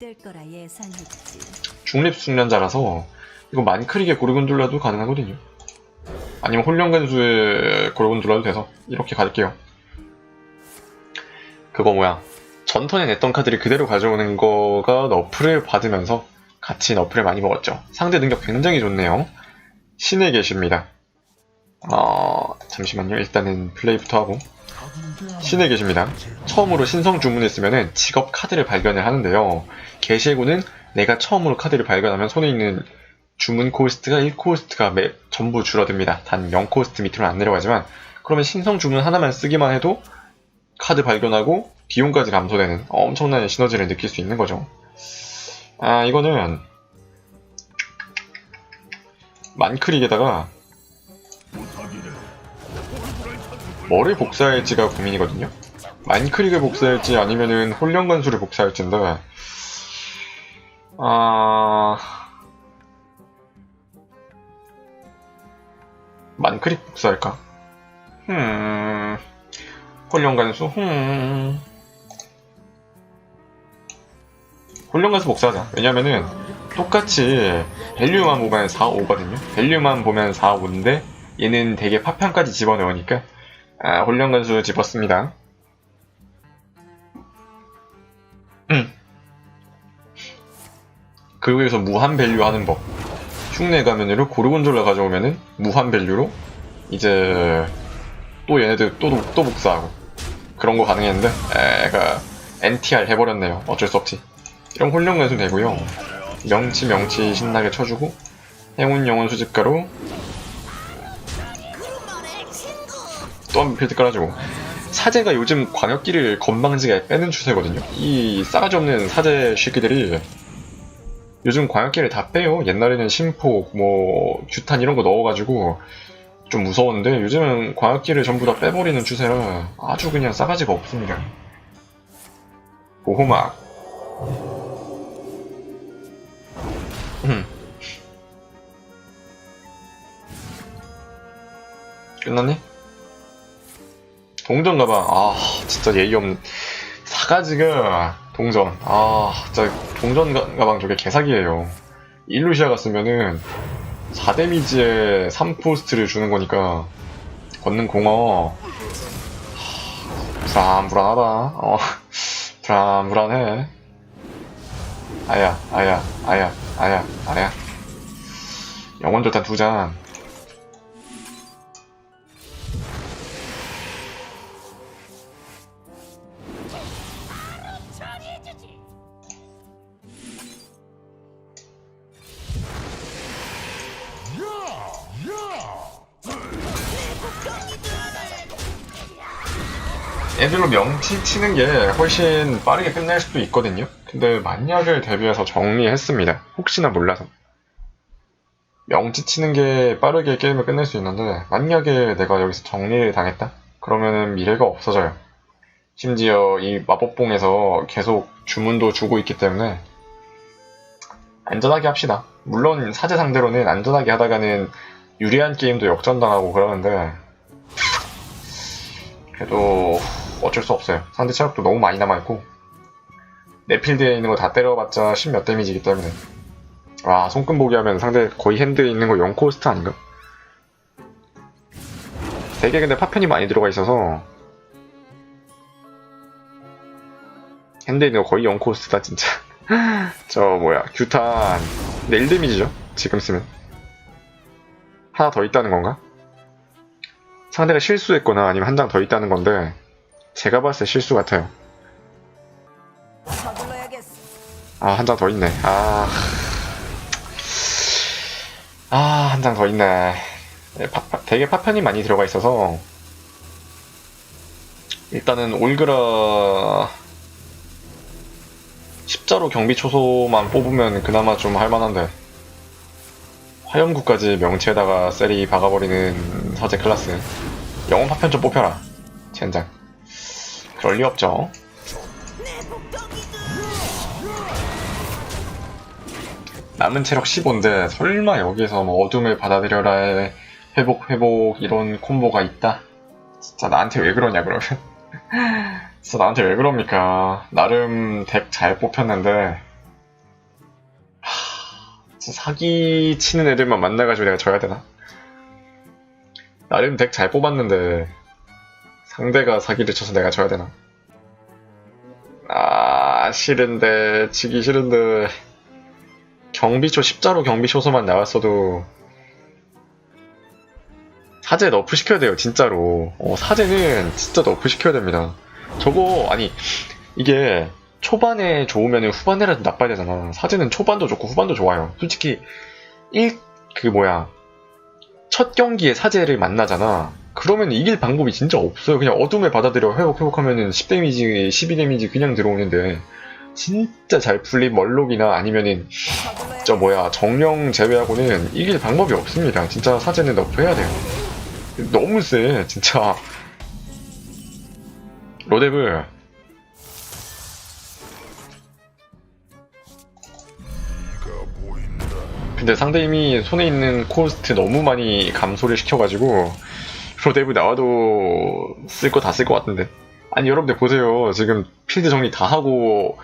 될 거라 예상했지. 중립 숙련자라서 이거 만크릭에 고르곤졸라도 가능하거든요. 아니면 홀령간수에 고르곤졸라도 돼서 이렇게 갈게요. 그거 뭐야 전턴에 냈던 카드를 그대로 가져오는 거가 너프를 받으면서 같이 너프를 많이 먹었죠. 상대 능력 굉장히 좋네요. 신에 계십니다. 어, 잠시만요. 일단은 플레이부터 하고 신에 계십니다. 처음으로 신성 주문했으면 직업 카드를 발견을 하는데요. 개시해고는 내가 처음으로 카드를 발견하면 손에 있는 주문 코스트가 1코스트가 매, 전부 줄어듭니다. 단 0코스트 밑으로 안 내려가지만 그러면 신성 주문 하나만 쓰기만 해도 카드 발견하고 비용까지 감소되는 엄청난 시너지를 느낄 수 있는 거죠. 아 이거는 만크릭에다가 뭐를 복사할지가 고민이거든요. 만크릭을 복사할지 아니면은 홀령관수를 복사할지인데 아 만크릭 복사할까? 음 홀령관수 음 홀령관수 복사하자. 왜냐면은 똑같이 밸류만 보면 4, 5거든요. 밸류만 보면 4, 5인데 얘는 되게 파편까지 집어넣으니까 아, 홀령관수 집었습니다. 음. 그리고 여기서 무한 밸류 하는 법. 흉내 가면으로 고르곤졸라 가져오면은 무한 밸류로 이제 또 얘네들 또, 또 복사하고 그런 거 가능했는데 애가 NTR 해버렸네요. 어쩔 수 없지. 이런 홀령관수 되고요. 명치 명치 신나게 쳐주고 행운 영혼 수집가로 번 필드 깔아주고 사제가 요즘 광역기를 건방지게 빼는 추세거든요. 이 싸가지 없는 사제 쉬기들이 요즘 광역기를 다 빼요. 옛날에는 심포, 뭐 규탄 이런 거 넣어가지고 좀 무서웠는데 요즘은 광역기를 전부 다 빼버리는 추세라 아주 그냥 싸가지가 없습니다. 보호막 음. 끝났니? 동전 가방 아 진짜 예의 없는. 사가지가 동전. 아 진짜 동전 가- 가방 저게 개사기예요. 일루시아 갔으면은 4데미지에 3포스트를 주는 거니까 걷는 공어 하, 불안 불안하다. 어 불안 불안해. 아야 아야 아야 아야 아야. 영혼 절단 두잔 애들로 명치 치는 게 훨씬 빠르게 끝날 수도 있거든요. 근데 만약을 대비해서 정리했습니다. 혹시나 몰라서. 명치 치는 게 빠르게 게임을 끝낼 수 있는데 만약에 내가 여기서 정리를 당했다? 그러면은 미래가 없어져요. 심지어 이 마법봉에서 계속 주문도 주고 있기 때문에 안전하게 합시다. 물론 사제 상대로는 안전하게 하다가는 유리한 게임도 역전당하고 그러는데 그래도 어쩔 수 없어요. 상대 체력도 너무 많이 남아있고 내 필드에 있는 거 다 때려봤자 10몇 데미지이기 때문에 와 손금 보기 하면 상대 거의 핸드에 있는 거 0코스트 아닌가? 되게 근데 파편이 많이 들어가 있어서 핸드에 있는 거 거의 0코스트다 진짜 저 뭐야 규탄 근데 1데미지죠 지금 쓰면 하나 더 있다는 건가? 상대가 실수했거나 아니면 한 장 더 있다는 건데 제가 봤을 때 실수 같아요. 아, 한 장 더 있네. 아. 아, 한 장 더 있네. 네, 파- 파- 되게 파편이 많이 들어가 있어서 일단은 올그라 십자로 경비 초소만 뽑으면 그나마 좀 할만한데 화염구까지 명치에다가 셀이 박아버리는 사제 클라스 영혼 파편 좀 뽑혀라 젠장 그럴 리 없죠. 남은 체력 15인데 설마 여기서 뭐 어둠을 받아들여라의 회복 회복 이런 콤보가 있다? 진짜 나한테 왜 그러냐 그러면? 진짜 나한테 왜 그럽니까? 나름 덱 잘 뽑혔는데. 진짜 사기 치는 애들만 만나가지고 내가 져야 되나? 나름 덱 잘 뽑았는데 상대가 사기를 쳐서 내가 져야 되나? 아 싫은데 지기 싫은데. 경비초 십자로 경비초소만 나왔어도 사제 너프 시켜야 돼요 진짜로. 어, 사제는 진짜 너프 시켜야 됩니다. 저거 아니 이게 초반에 좋으면 후반에라도 나빠야 되잖아. 사제는 초반도 좋고 후반도 좋아요. 솔직히 1, 그 뭐야 첫 경기에 사제를 만나잖아 그러면 이길 방법이 진짜 없어요. 그냥 어둠을 받아들여 회복 회복하면은 10 데미지 12 데미지 그냥 들어오는데 진짜 잘 풀린 멀록이나 아니면은 저 뭐야 정령 제외하고는 이길 방법이 없습니다. 진짜 사제는 너프 해야 돼요. 너무 세 진짜. 로데브 근데 상대 이미 손에 있는 코스트 너무 많이 감소를 시켜가지고 로데브 나와도 쓸 거 다 쓸 것 같은데 아니 여러분들 보세요 지금 필드 정리 다 하고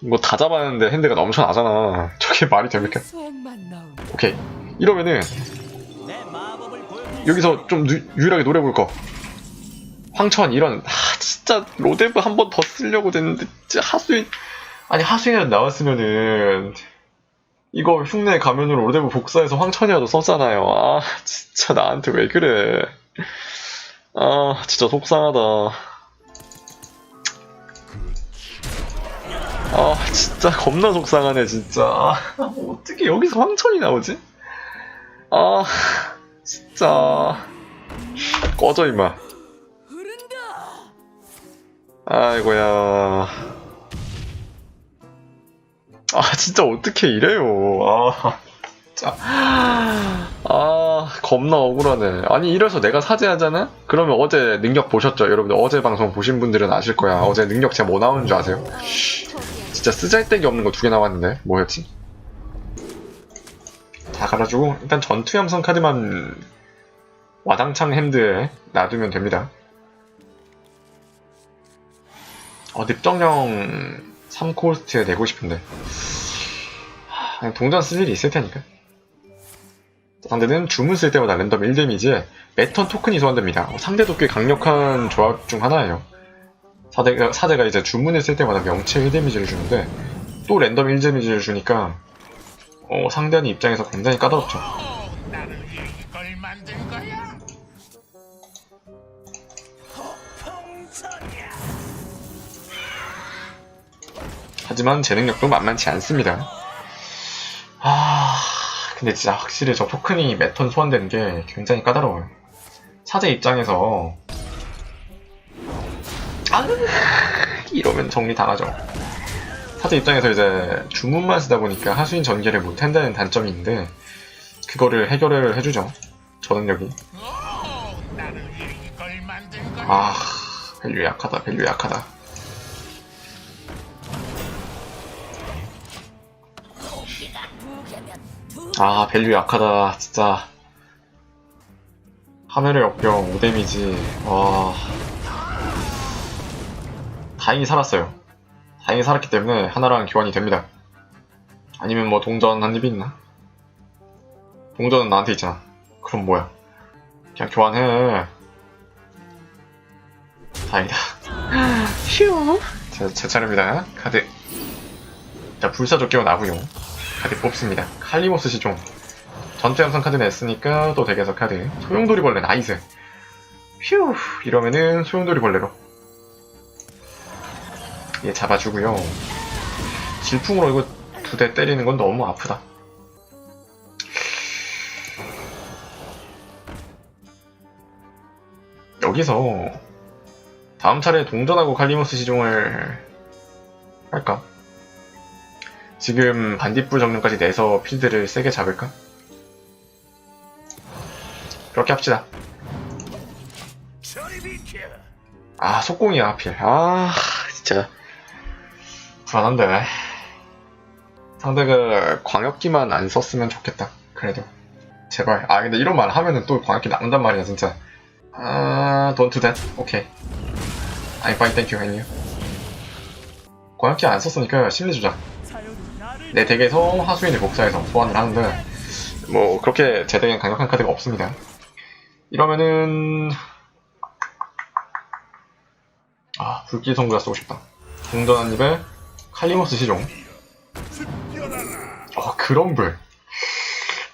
뭐 다 잡았는데 핸드가 넘쳐나잖아 저게 말이 됩니까? 오케이 이러면은 여기서 좀 유, 유일하게 노래 볼 거. 황천 이런 아 진짜 로데브 한 번 더 쓰려고 됐는데 진짜 하수인 아니 하수인이라도 나왔으면은 이거 흉내 가면으로 로데브 복사해서 황천이라도 썼잖아요. 아 진짜 나한테 왜 그래? 아 진짜 속상하다. 아 진짜 겁나 속상하네 진짜. 아, 어떻게 여기서 황천이 나오지? 아 진짜 꺼져 임마 아이고야 아 진짜 어떻게 이래요 아 진짜 아 겁나 억울하네 아니 이래서 내가 사죄하잖아? 그러면 어제 능력 보셨죠 여러분들 어제 방송 보신 분들은 아실 거야 어제 능력 제가 뭐 나오는 줄 아세요? 진짜 쓰잘데기 없는 거 두 개 나왔는데 뭐였지? 다 갈아주고 일단 전투 함성 카드만 와당창 핸드에 놔두면 됩니다. 어, 늪정령 3코스트에 내고 싶은데 동전 쓸 일이 있을 테니까 상대는 주문 쓸 때마다 랜덤 1데미지에 매턴 토큰이 소환됩니다. 어, 상대도 꽤 강력한 조합 중 하나예요. 사대가, 사대가 이제 주문을 쓸 때마다 명체 1데미지를 주는데 또 랜덤 1데미지를 주니까 어, 상대하는 입장에서 굉장히 까다롭죠. 하지만 제 능력도 만만치 않습니다. 아, 근데 진짜 확실히 저 토큰이 매턴 소환되는 게 굉장히 까다로워요. 사제 입장에서 아, 이러면 정리 당하죠. 사제 입장에서 이제 주문만 쓰다 보니까 하수인 전개를 못 한다는 단점이 있는데 그거를 해결을 해주죠. 거야? 아, 밸류 약하다, 밸류 약하다. 아, 밸류 약하다, 진짜. 하늘의 역경 5데미지, 와. 다행히 살았어요. 다행히 살았기 때문에 하나랑 교환이 됩니다. 아니면 뭐 동전 한 입이 있나? 동전은 나한테 있잖아. 그럼 뭐야? 그냥 교환해. 다행이다. 휴. 제, 제 차례입니다. 카드. 자, 불사조끼가 나고요 카드 뽑습니다. 칼리모스 시종. 전투 함성 카드 냈으니까 또 덱에서 카드. 소용돌이 벌레 나이스. 휴. 이러면은 소용돌이 벌레로. 얘 잡아주고요. 질풍으로 이거 두 대 때리는 건 너무 아프다. 여기서 다음 차례 동전하고 칼리모스 시종을 할까? 지금 반딧불 정령까지 내서 필드를 세게 잡을까? 그렇게 합시다. 아, 속공이야, 하필. 아, 진짜. 불안한데. 상대가 광역기만 안 썼으면 좋겠다. 그래도. 제발. 아, 근데 이런 말 하면은 또 광역기 나온단 말이야, 진짜. 아, don't do that. 오케이. I'm fine, thank you, and you. 광역기 안 썼으니까 심리 조작. 내 덱에서 하수인을 복사해서 소환을 하는데 뭐 그렇게 제 덱엔 강력한 카드가 없습니다. 이러면은 아 불길 성구가 쓰고 싶다. 동전 한 입에 칼리모스 시종. 아 그럼블.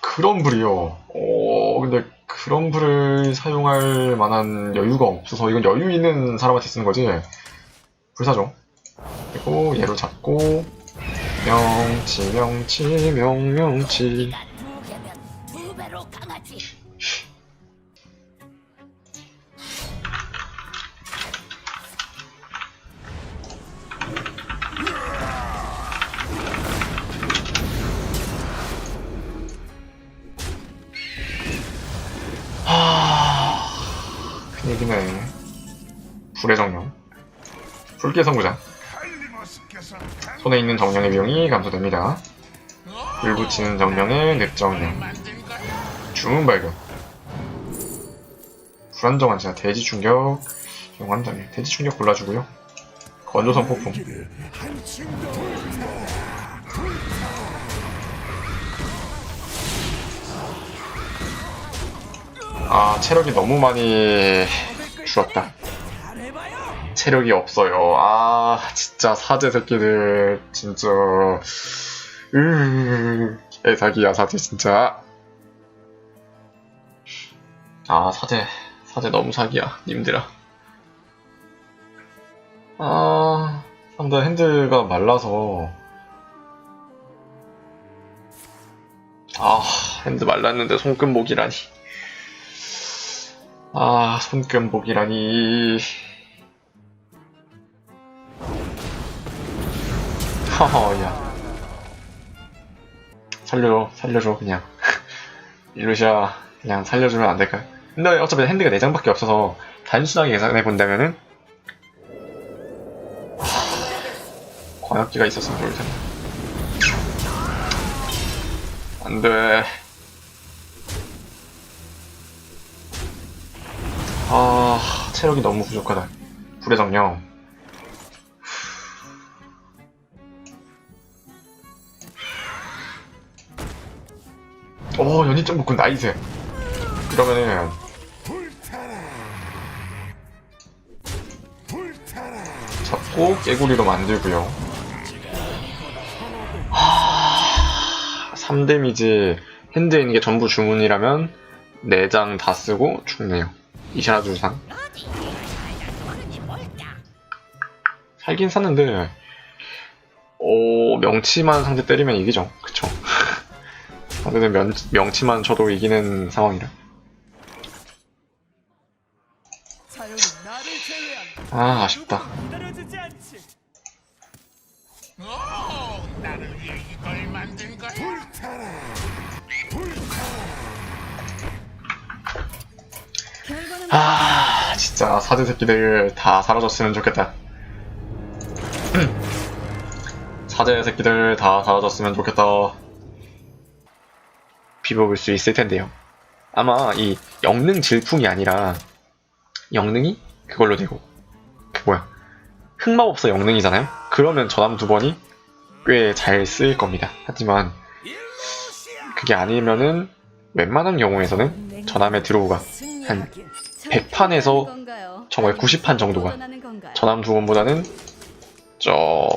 그럼블이요. 어 근데 그럼블을 사용할 만한 여유가 없어서 이건 여유 있는 사람한테 쓰는 거지. 불사종. 그리고 얘로 잡고 명치 명치 명명치 두 개면 두 배로 강하지. 큰 얘기네. 불의 정령. 불길 선구자. 손에 있는 정령의 비용이 감소됩니다. 불 붙이는 정령의 거야? 주문 발견. 불안정한 자 대지 충격. 영환장애. 대지 충격 골라주고요. 건조선 폭풍. 아 체력이 너무 많이 줄었다. 체력이 없어요. 아 진짜 사제 새끼들 진짜 으 개사기야 사제 진짜. 아 사제 사제 너무 사기야 님들아. 아 상대 핸들가 말라서 아 핸드 말랐는데 손금 목이라니. 아 손금 목이라니. 허허야. 살려줘 살려줘 그냥. 이루시아 그냥 살려주면 안 될까요? 근데 어차피 핸드가 4장밖에 없어서 단순하게 계산해 본다면은 하, 광역기가 있었으면 좋을 텐데. 안돼. 아 체력이 너무 부족하다. 불의 정령 오 연이점 묶은 나이스. 이러면은 잡고 깨구리로 만들고요. 하... 3데미지 핸드에 있는 게 전부 주문이라면 4장 다 쓰고 죽네요. 이샤라 주상. 살긴 샀는데 오 명치만 상대 때리면 이기죠. 그쵸 상대는 면, 명치만 쳐도 이기는 상황이라. 아 아쉽다. 아 진짜 사제 새끼들 다 사라졌으면 좋겠다. 사제 새끼들 다 사라졌으면 좋겠다 비벼볼 수 있을 텐데요. 아마 이 영능 질풍이 아니라 영능이 그걸로 되고 그 뭐야 흑마법사 영능이잖아요? 그러면 전함 두 번이 꽤 잘 쓰일 겁니다. 하지만 그게 아니면은 웬만한 경우에서는 전함의 드로우가 한 100판에서 정말 90판 정도가 전함 두 번보다는 저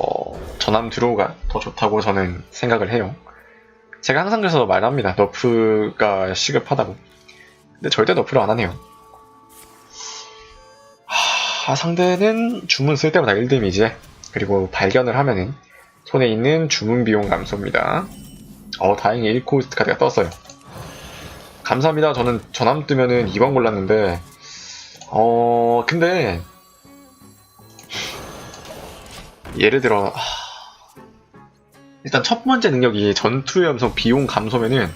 전함 드로우가 더 좋다고 저는 생각을 해요. 제가 항상 그래서 말합니다. 너프가 시급하다고. 근데 절대 너프를 안 하네요. 하, 상대는 주문 쓸 때마다 1데미지 그리고 발견을 하면은 손에 있는 주문 비용 감소입니다. 어 다행히 1코스트 카드가 떴어요. 감사합니다. 저는 전함 뜨면은 2번 골랐는데 어 근데 예를 들어 하, 일단 첫 번째 능력이 전투 염성 비용 감소면은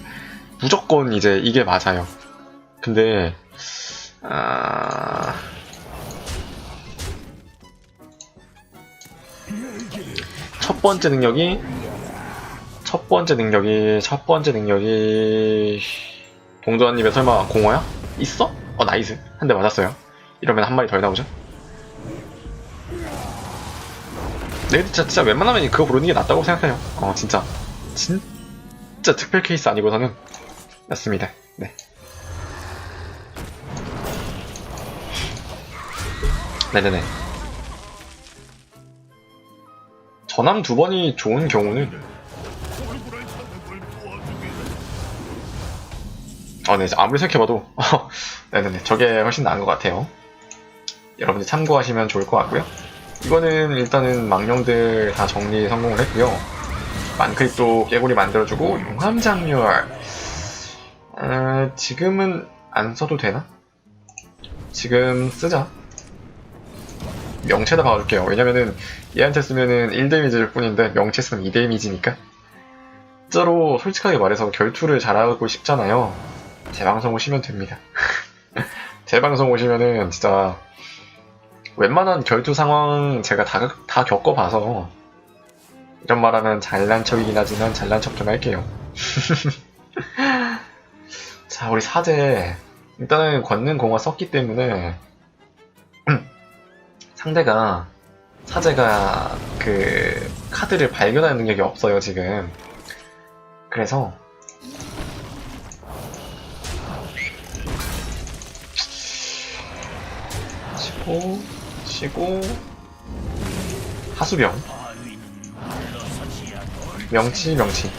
무조건 이제 이게 맞아요. 근데 아... 첫 번째 능력이 첫 번째 능력이 첫 번째 능력이 동전님의 설마 공허야? 있어? 어 나이스 한 대 맞았어요. 이러면 한 마리 덜 나오죠? 네, 진짜, 진짜 웬만하면 그거 부르는 게 낫다고 생각해요. 어, 진짜. 진짜 특별 케이스 아니고서는 낫습니다. 네. 네네네. 전함 두 번이 좋은 경우는. 아, 네, 아무리 생각해봐도, 네네네, 저게 훨씬 나은 것 같아요. 여러분들 참고하시면 좋을 것 같고요. 이거는 일단은 망령들 다 정리 성공을 했고요. 만크립도 깨구리 만들어주고, 용암 장렬. 어, 지금은 안 써도 되나? 지금 쓰자. 명체다 봐줄게요. 왜냐면은 얘한테 쓰면은 1데미지일 뿐인데 명체 쓰면 2데미지니까. 진짜로 솔직하게 말해서 결투를 잘하고 싶잖아요. 제 방송 오시면 됩니다. 제 방송 오시면은 진짜 웬만한 결투 상황 제가 다, 다 겪어봐서 이런 말하면 잘난 척이긴 하지만 잘난 척 좀 할게요. 자, 우리 사제 일단은 권능 공화 썼기 때문에 상대가 사제가 그 카드를 발견하는 능력이 없어요 지금. 그래서 치고 치고 하수병. 명치 명치.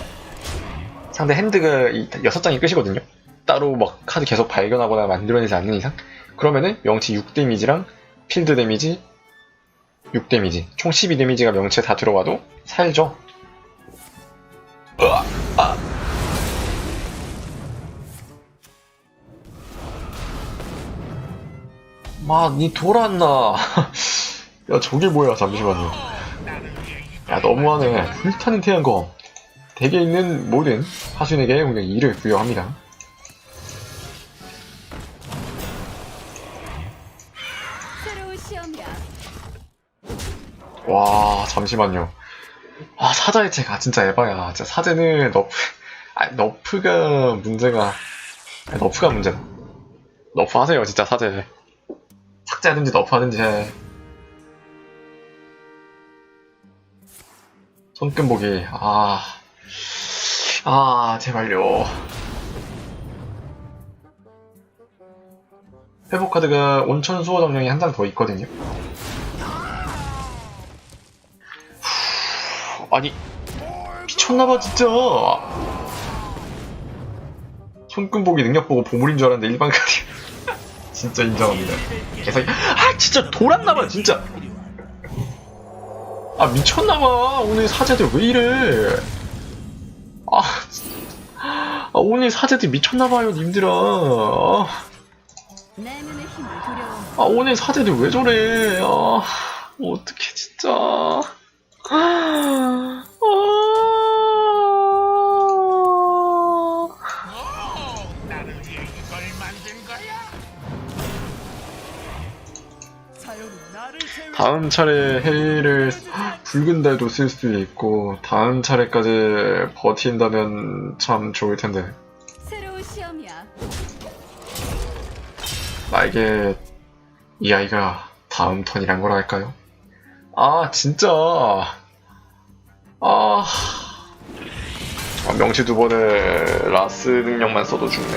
상대 핸드가 이 여섯 장이 끝이거든요. 따로 막 카드 계속 발견하거나 만들어내지 않는 이상. 그러면은 명치 6 데미지랑 필드 데미지 6 데미지. 총12 데미지가 명치에 다 들어와도 살죠. 으아, 아. 마, 니 돌았나? 야, 저게 뭐야, 잠시만요. 야, 너무하네. 불타는 태양검. 덱에 있는 모든 하수인에게 그냥 이를 부여합니다. 와, 잠시만요. 아, 사자의 체가 진짜 에바야. 진짜 사제는 너프, 아, 너프가 문제가, 너프가 문제다. 너프 하세요, 진짜 사제. 삭제하든지 너프 하든지 해. 손금 보기, 아. 아, 제발요. 회복 카드가 온천 수호 정령이 한 장 더 있거든요. 아니 미쳤나봐 진짜 손금 보기 능력 보고 보물인 줄 알았는데 일반 카드 진짜 인정합니다. 개사기. 아 진짜 돌았나봐 진짜. 아 미쳤나봐. 오늘 사제들 왜 이래? 아. 아 오늘 사제들 미쳤나봐요 님들아. 아, 오늘 사제들 왜 저래? 아 어떡해 진짜. 아, 아. 다음 차례 회의를 붉은 달도 쓸 수 있고 다음 차례까지 버틴다면 참 좋을 텐데. 새로운 시험이야. 나에게 이 아이가 다음 턴이란 걸 알까요? 아 진짜. 아, 아 명치 두 번에 라스 능력만 써도 죽네.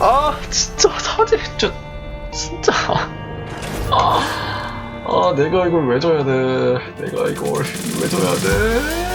아 진짜 사제 진짜 진짜. 아, 아 내가 이걸 왜 져야 돼? 내가 이걸 왜 져야 돼